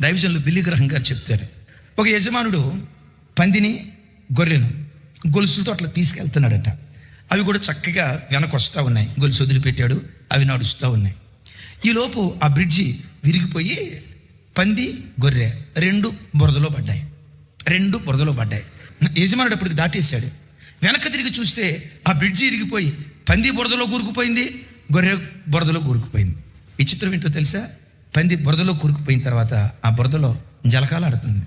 దైవజనులు బిల్లి గ్రహం గారు చెప్తారు. ఒక యజమానుడు పందిని గొర్రెను గొలుసులతో అట్లా తీసుకెళ్తున్నాడట. అవి కూడా చక్కగా వెనకొస్తూ ఉన్నాయి. గొలుసు వదిలిపెట్టాడు అవి నడుస్తూ ఉన్నాయి. ఈలోపు ఆ బ్రిడ్జి విరిగిపోయి పంది గొర్రె రెండు బురదలో పడ్డాయి. రెండు బురదలో పడ్డాయి. యజమానుడు అప్పటికి దాటేశాడు. వెనక తిరిగి చూస్తే ఆ బ్రిడ్జి ఇరిగిపోయి పంది బురదలో కూరుకుపోయింది గొర్రె బురదలో కూరుకుపోయింది. విచిత్రం ఏంటో తెలుసా? పంది బురదలో కూరుకుపోయిన తర్వాత ఆ బురదలో జలకాలు ఆడుతుంది.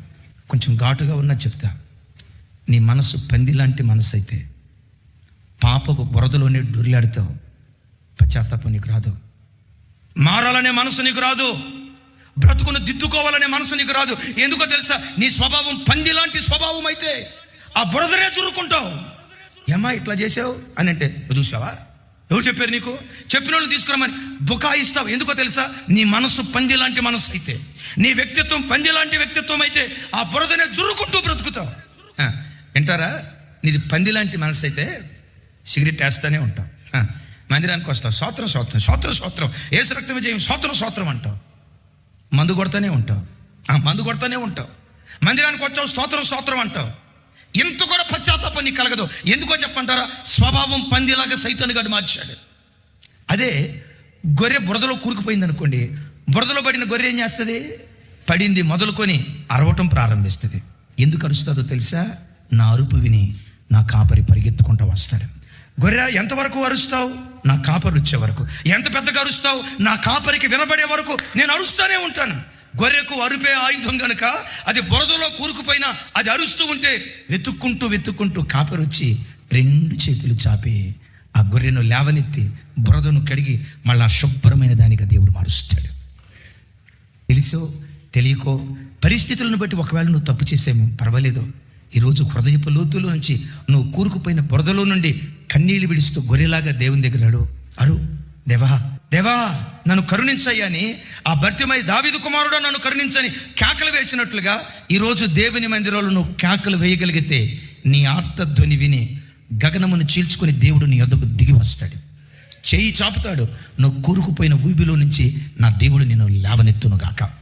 కొంచెం ఘాటుగా ఉన్నా చెప్తా. నీ మనసు పంది లాంటి మనసు అయితే పాపపు బురదలోనే డొర్లాడుతావు. పశ్చాత్తాపం నీకు రాదు. మారాలనే మనసు నీకు రాదు. బ్రతుకును దిద్దుకోవాలనే మనసు నీకు రాదు. ఎందుకో తెలుసా? నీ స్వభావం పంది లాంటి స్వభావం అయితే ఆ బురదరే చురుకుంటావు ఏమ్మా ఇట్లా చేసావు అని అంటే చూసావా? ఎవరు చెప్పారు నీకు? చెప్పిన వాళ్ళు తీసుకురమ్మని బుకాయిస్తావు ఎందుకో తెలుసా? నీ మనసు పంది లాంటి మనసు అయితే నీ వ్యక్తిత్వం పంది లాంటి వ్యక్తిత్వం అయితే ఆ బురదనే జురుకుంటూ బ్రతుకుతావు. వింటారా? నీది పంది లాంటి మనసు అయితే సిగరెట్ వేస్తానే ఉంటావు. మందిరానికి వస్తావు. సోత్రం సోత్రం సోత్రం సోత్రం. ఏసు రక్తం విజయం సోత్రం సోత్రం అంటావు. మందు కొడతానే ఉంటావు. ఆ మందు కొడతానే ఉంటావు. మందిరానికి వచ్చావు స్తోత్రం స్తోత్రం అంటావు. ఇంత కూడా పశ్చాత్తాపం నీకు కలగదు. ఎందుకో చెప్పంటారా? స్వభావం పందిలాగా సైతాన్ని గడు మార్చాడు. అదే గొర్రె బురదలో కూరుకుపోయింది అనుకోండి బురదలో పడిన గొర్రె ఏం చేస్తుంది? పడింది మొదలుకొని అరవటం ప్రారంభిస్తుంది. ఎందుకు అరుస్తుందో తెలుసా? నా అరుపు విని నా కాపరి పరిగెత్తుకుంటూ వస్తాడు. గొర్రె ఎంతవరకు అరుస్తావు? నా కాపరి వచ్చే వరకు. ఎంత పెద్దగా అరుస్తావు? నా కాపరికి వినబడే వరకు నేను అరుస్తూనే ఉంటాను. గొర్రెకు అరుపే ఆయుధం కనుక అది బురదలో కూరుకుపోయినా అది అరుస్తూ ఉంటే వెతుక్కుంటూ వెతుక్కుంటూ కాపరి వచ్చి రెండు చేతులు చాపి ఆ గొర్రెను లేవనెత్తి బురదను కడిగి మళ్ళా శుభ్రమైన దానిగా దేవుడు మారుస్తాడు. తెలుసో తెలియకో పరిస్థితులను బట్టి ఒకవేళ నువ్వు తప్పు చేసేమో పర్వాలేదు. ఈరోజు హృదయపు లోతులో నుంచి నువ్వు కూరుకుపోయిన బురదలో నుండి కన్నీళ్ళు విడుస్తూ గొర్రెలాగా దేవుని దగ్గర అడు అరు దేవా దేవా నన్ను కరుణించయ్యని ఆ భర్తమై దావిదు కుమారుడు నన్ను కరుణించని కేకలు వేసినట్లుగా ఈరోజు దేవుని మందిరంలో నువ్వు కేకలు వేయగలిగితే నీ ఆర్తధ్వని విని గగనమును చీల్చుకొని దేవుడు నీ యొద్దకు దిగి వస్తాడు. చేయి చాపుతాడు. నువ్వు కూరుకుపోయిన ఊబిలో నుంచి నా దేవుడు నిన్ను లేవనెత్తును గాక